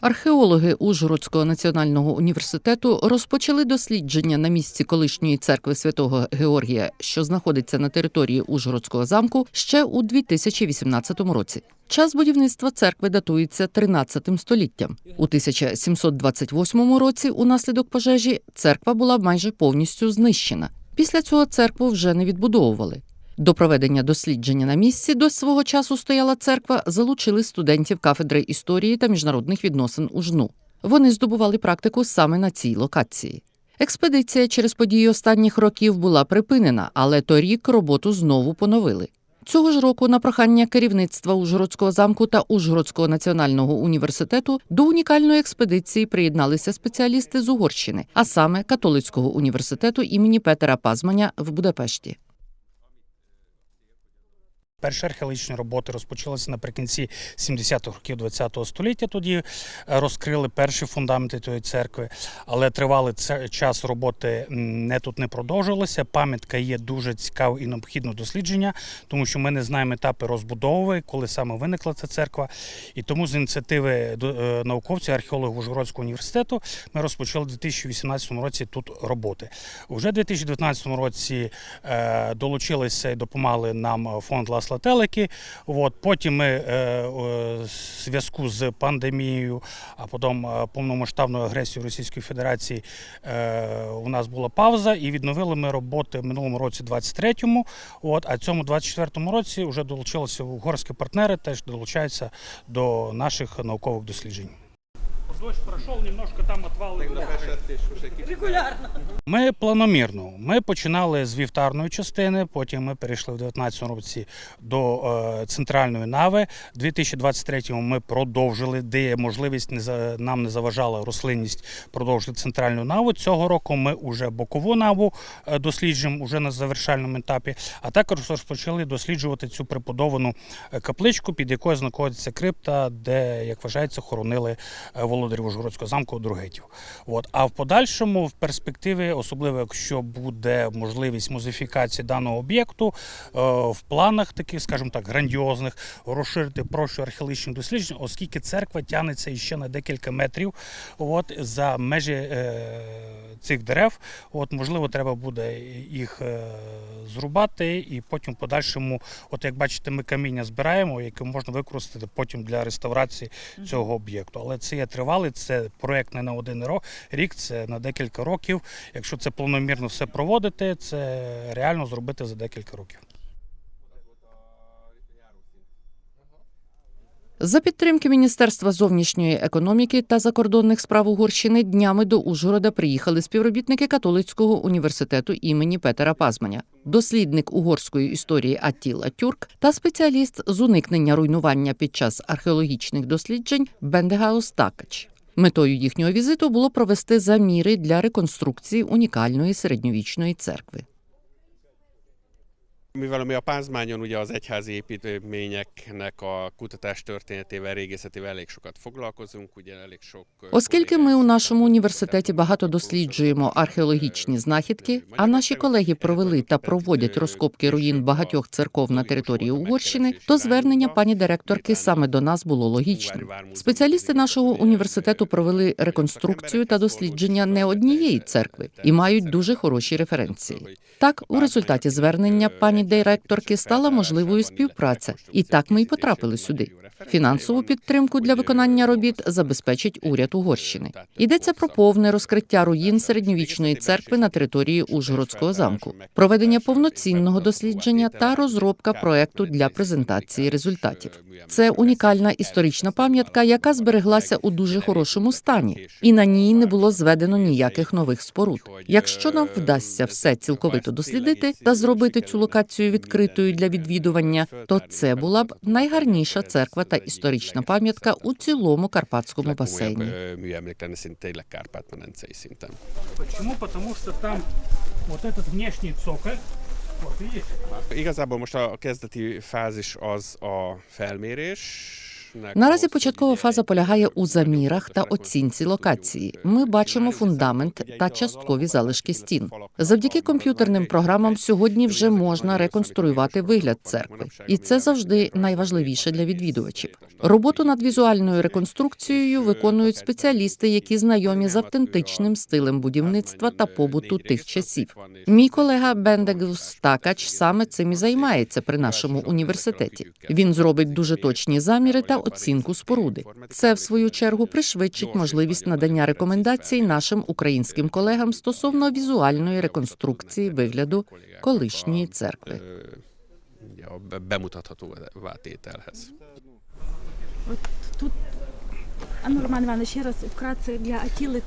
Археологи Ужгородського національного університету розпочали дослідження на місці колишньої церкви святого Георгія, що знаходиться на території Ужгородського замку, ще у 2018 році. Час будівництва церкви датується 13 століттям. У 1728 році, унаслідок пожежі, церква була майже повністю знищена. Після цього церкву вже не відбудовували. До проведення дослідження на місці до свого часу стояла церква, залучили студентів кафедри історії та міжнародних відносин у жну. Вони здобували практику саме на цій локації. Експедиція через події останніх років була припинена, але торік роботу знову поновили. Цього ж року на прохання керівництва Ужгородського замку та Ужгородського національного університету до унікальної експедиції приєдналися спеціалісти з Угорщини, а саме католицького університету імені Петера Пазманя в Будапешті. Перші археологічні роботи розпочалися наприкінці 70-х років ХХ століття. Тоді е, розкрили перші фундаменти тої церкви, але тривалий час роботи не тут не продовжувалося. Пам'ятка є дуже цікаве і необхідне дослідження, тому що ми не знаємо етапи розбудови, коли саме виникла ця церква. І тому з ініціативи е, науковців, археологів Ужгородського університету ми розпочали у 2018 році тут роботи. Уже у 2019 році е, долучилися і допомагали нам фонд Ласла Телеки. От, потім ми е, е, в зв'язку з пандемією, а потім е, повномасштабною агресією Російської Федерації е, у нас була пауза, і відновили ми роботи в минулому році, 23-му. От, а цьому 24-му році вже долучилися угорські партнери, теж долучаються до наших наукових досліджень. Дощ пройшов, немножко там отвали. Регулярно. Ми планомірно. Ми починали з вівтарної частини, потім ми перейшли в 2019 році до е, центральної нави. У 2023 ми продовжили, де є можливість не за- нам не заважала рослинність продовжити центральну наву. Цього року ми вже бокову наву е, досліджуємо вже на завершальному етапі, а також розпочали досліджувати цю приподовану е, капличку, під якою знаходиться крипта, де, як вважається, хоронили е, володарів Ужгородського замку Другетів. От. А в подальшому, в перспективі, особливо якщо буде можливість музифікації даного об'єкту, е, в планах таких, скажімо так, грандіозних, розширити прощу археологічних досліджень, оскільки церква тягнеться іще на декілька метрів от, за межі е, цих дерев. От, можливо, треба буде їх е, зрубати і потім в подальшому, от як бачите, ми каміння збираємо, яке можна використати потім для реставрації цього об'єкту. Але це є тривалий, це проект не на один рік, це на декілька років. Якщо це планомірно все проводити, це реально зробити за декілька років. За підтримки Міністерства зовнішньої економіки та закордонних справ Угорщини днями до Ужгорода приїхали співробітники католицького університету імені Петера Пазманя, дослідник угорської історії Аттіла Тюрк та спеціаліст з уникнення руйнування під час археологічних досліджень Бендегаус Такач. Метою їхнього візиту було провести заміри для реконструкції унікальної середньовічної церкви. Mivel mi a Pázmányon ugye az egyházi építményeknek a kutatás történetével, régészetével elég sokat foglalkozunk, ugye elég sok... Оскільки ми у нашому університеті багато досліджуємо археологічні знахідки, а наші колеги провели та проводять розкопки руїн багатьох церков на території Угорщини, то звернення пані директорки саме до нас було логічним. Спеціалісти нашого університету провели реконструкцію та дослідження не однієї церкви і мають дуже хороші референції. Так, у результаті звернення пані директорки стала можливою співпраця, і так ми й потрапили сюди. Фінансову підтримку для виконання робіт забезпечить уряд Угорщини. Йдеться про повне розкриття руїн середньовічної церкви на території Ужгородського замку, проведення повноцінного дослідження та розробка проекту для презентації результатів. Це унікальна історична пам'ятка, яка збереглася у дуже хорошому стані, і на ній не було зведено ніяких нових споруд. Якщо нам вдасться все цілковито дослідити та зробити цю локацію відкритою для відвідування, то це була б найгарніша церква та історична пам'ятка у цілому карпатському басейні. Чому? Тому що там вот этот внешній цоколь, вот Igazából most a kezdeti fázis az a felmérés, Наразі початкова фаза полягає у замірах та оцінці локації. Ми бачимо фундамент та часткові залишки стін. Завдяки комп'ютерним програмам сьогодні вже можна реконструювати вигляд церкви, і це завжди найважливіше для відвідувачів. Роботу над візуальною реконструкцією виконують спеціалісти, які знайомі з автентичним стилем будівництва та побуту тих часів. Мій колега Бендегус Такач саме цим і займається при нашому університеті. Він зробить дуже точні заміри та оцінку споруди. Це в свою чергу пришвидшить можливість надання рекомендацій нашим українським колегам стосовно візуальної реконструкції вигляду колишньої церкви. От тут, Роман Іванович, ще раз вкратце для Атіли.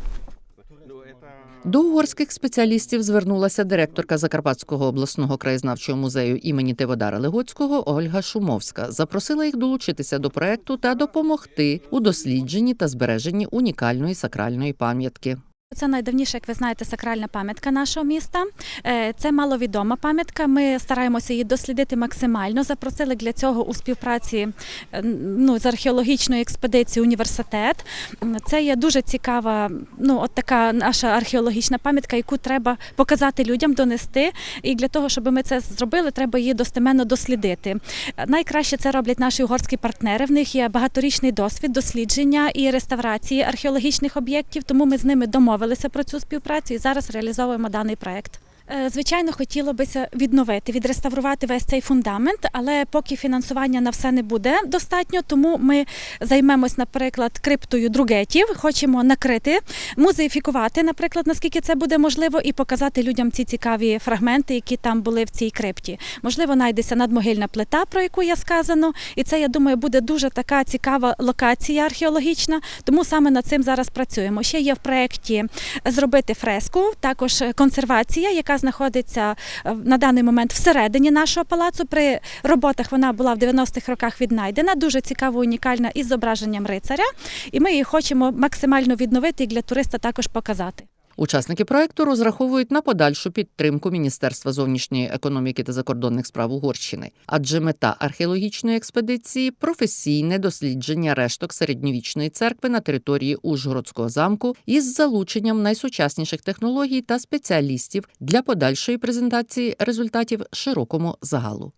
До угорських спеціалістів звернулася директорка Закарпатського обласного краєзнавчого музею імені Теводара Легоцького Ольга Шумовська. Запросила їх долучитися до проекту та допомогти у дослідженні та збереженні унікальної сакральної пам'ятки. Це найдавніша, як ви знаєте, сакральна пам'ятка нашого міста. Е, Це маловідома пам'ятка. Ми стараємося її дослідити максимально. Запросили для цього у співпраці е, ну, з археологічною експедицією університет. Це є дуже цікава, ну от така наша археологічна пам'ятка, яку треба показати людям, донести. І для того, щоб ми це зробили, треба її достеменно дослідити. Найкраще це роблять наші угорські партнери. В них є багаторічний досвід дослідження і реставрації археологічних об'єктів, тому ми з ними домовилися про цю співпрацю і зараз реалізовуємо даний проект. Е, Звичайно, хотіло бися відновити, відреставрувати весь цей фундамент, але поки фінансування на все не буде достатньо, тому ми займемось, наприклад, криптою другетів. Хочемо накрити, музеїфікувати, наприклад, наскільки це буде можливо, і показати людям ці цікаві фрагменти, які там були в цій крипті. Можливо, знайдеться надмогильна плита, про яку я сказано, і це я думаю буде дуже така цікава локація археологічна. Тому саме над цим зараз працюємо. Ще є в проєкті зробити фреску, також консервація, яка знаходиться е, на даний момент всередині нашого палацу. При роботах вона була в 90-х роках віднайдена. Дуже цікава, унікальна із зображенням рицаря. І ми її хочемо максимально відновити і для туриста також показати. Учасники проекту розраховують на подальшу підтримку Міністерства зовнішньої економіки та закордонних справ Угорщини, адже мета археологічної експедиції професійне дослідження решток середньовічної церкви на території Ужгородського замку із залученням найсучасніших технологій та спеціалістів для подальшої презентації результатів широкому загалу.